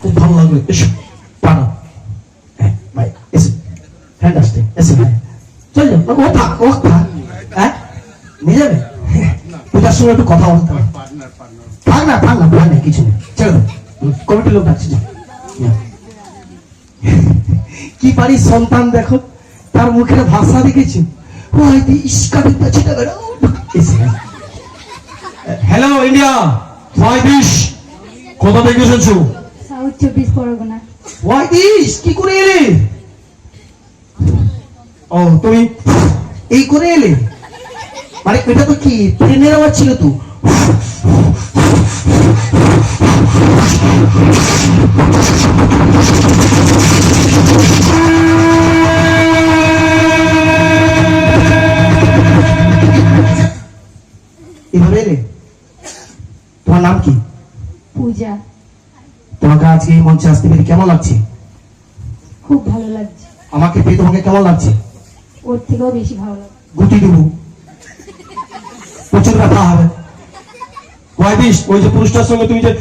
খুব ভালো লাগল। এসো পানো হ্যাঁ ভাই, এসো। ফ্যান্টাস্টিক এসো, ভাই। কি পারি সন্তান দেখো, তার মুখের ভাষা দেখেছি? হ্যালো ইন্ডিয়া পঁয়ত্রিশ কোথা থেকে এসেছ? সাউথ চব্বিশ পরগনা পঁয়ত্রিশ কি করে এলে? ও তুমি এই করে এলে? মানে এটা তো কি? ট্রেনের আওয়াজ ছিল তো। এভাবে তোমার নাম কি? পূজা। তোমাকে আজকে এই মঞ্চে আসতে পেরে কেমন লাগছে? খুব ভালো লাগছে। আমাকে পেয়ে তোমাকে কেমন লাগছে? ওর থেকেও বেশি ভালো লাগছে। গুটি দেবো। প্রচুর ব্যথা হবে। কয় বিশ ওই যে পুরুষটার সঙ্গে তুমি যে